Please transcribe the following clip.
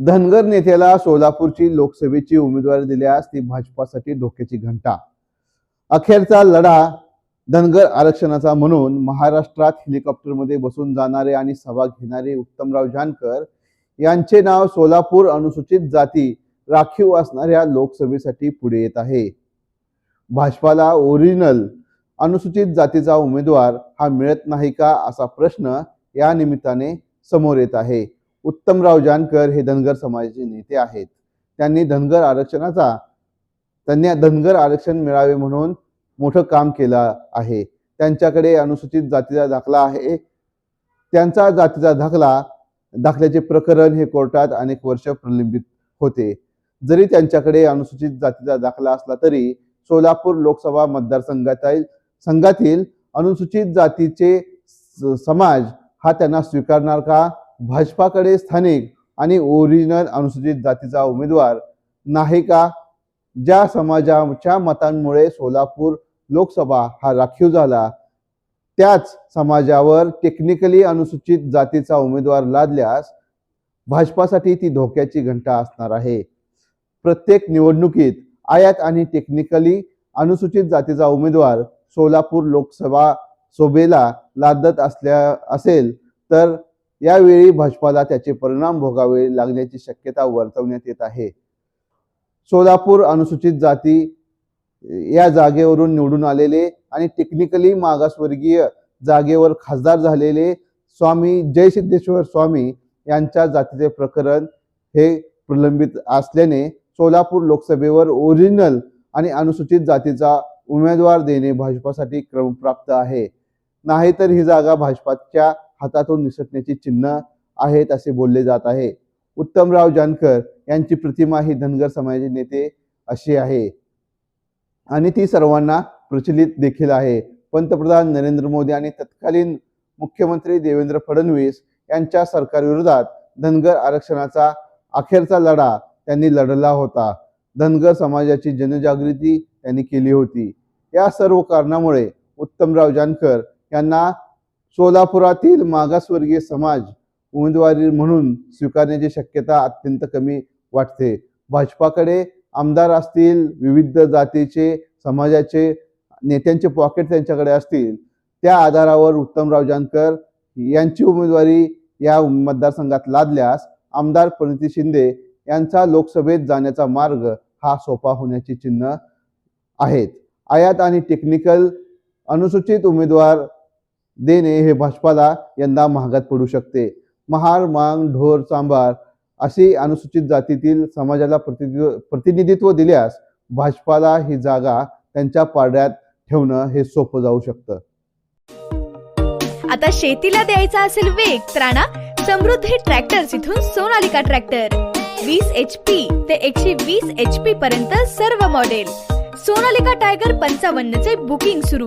धनगर नेत्याला सोलापूरची लोकसभेची उमेदवारी दिल्यास ती भाजपासाठी धोक्याची घंटा. अखेरचा लढा धनगर आरक्षणाचा म्हणून महाराष्ट्रात हेलिकॉप्टरमध्ये बसून जाणारे आणि सभा घेणारे उत्तमराव जानकर यांचे नाव सोलापूर अनुसूचित जाती राखीव असणाऱ्या लोकसभेसाठी पुढे येत आहे. भाजपाला ओरिजिनल अनुसूचित जातीचा उमेदवार हा मिळत नाही का असा प्रश्न या निमित्ताने समोर येत आहे. उत्तमराव जानकर हे धनगर समाजाचे नेते आहेत. त्यांनी धनगर आरक्षणाचा त्यांनी धनगर आरक्षण मिळावे म्हणून मोठं काम केलं आहे. त्यांच्याकडे अनुसूचित जातीचा दाखला आहे. त्यांचा जातीचा दाखला दाखल्याचे प्रकरण हे कोर्टात अनेक वर्ष प्रलंबित होते. जरी त्यांच्याकडे अनुसूचित जातीचा दाखला असला तरी सोलापूर लोकसभा मतदारसंघातील संघातील अनुसूचित जातीचे स- समाज हा त्यांना स्वीकारणार का? भाजपाकडे स्थानिक आणि ओरिजिनल अनुसूचित जातीचा उमेदवार नाही का? ज्या समाजाच्या मतांमुळे सोलापूर लोकसभा हा राखीव झाला त्याच समाजावर टेक्निकली अनुसूचित जातीचा उमेदवार लादल्यास भाजपासाठी ती धोक्याची घंटा असणार आहे. प्रत्येक निवडणुकीत आयात आणि टेक्निकली अनुसूचित जातीचा उमेदवार सोलापूर लोकसभा सोबेला लादत असल्या असेल तर यावेळी भाजपाला त्याचे परिणाम भोगावे लागण्याची शक्यता वर्तवण्यात येत आहे. सोलापूर अनुसूचित जाती या जागेवरून निवडून आलेले आणि टेक्निकली मागासवर्गीय जागेवर खासदार झालेले स्वामी जयसिद्धेश्वर स्वामी यांच्या जातीचे प्रकरण हे प्रलंबित असल्याने सोलापूर लोकसभेवर ओरिजिनल आणि अनुसूचित जातीचा उमेदवार देणे भाजपासाठी क्रमप्राप्त आहे. नाहीतर ही जागा भाजपाच्या हातातून निसटण्याची चिन्ह आहेत असे बोलले जात आहे. उत्तमराव जानकर यांची प्रतिमा ही धनगर समाजाचे नेते अशी आहे. आणि ती सर्वांना प्रचलित देखील आहे. पंतप्रधान नरेंद्र मोदी आणि तत्कालीन मुख्यमंत्री देवेंद्र फडणवीस यांच्या सरकारविरोधात धनगर आरक्षणाचा अखेरचा लढा त्यांनी लढला होता. धनगर समाजाची जनजागृती त्यांनी केली होती. या सर्व कारणामुळे उत्तमराव जानकर यांना सोलापुरातील मागासवर्गीय समाज उमेदवारी म्हणून स्वीकारण्याची शक्यता अत्यंत कमी वाटते. भाजपाकडे आमदार असतील विविध जातीचे समाजाचे नेत्यांचे पॉकेट त्यांच्याकडे असतील त्या आधारावर उत्तमराव जानकर यांची उमेदवारी या मतदारसंघात लादल्यास आमदार प्रणिती शिंदे यांचा लोकसभेत जाण्याचा मार्ग हा सोपा होण्याची चिन्ह आहेत. आयात आणि टेक्निकल अनुसूचित उमेदवार देणे हे भाजपाला यंदा महागात पडू शकते. महार मांग ढोर चांबार अशी अनुसूचित जातीतील समाजाला प्रतिनिधित्व प्रतिनिधित्व दिल्यास भाजपाला ही जागा त्यांच्या पाड्यात ठेवणं हे सोपं जाऊ शकतं. आता शेतीला द्यायचा असेल वेग तर आणा समृद्धी ट्रॅक्टर इथून सोनालिका ट्रॅक्टर. वीस एच पी ते एकशे वीस एच पी पर्यंत सर्व मॉडेल. सोनालिका टायगर पंचावन्न चे बुकिंग सुरू.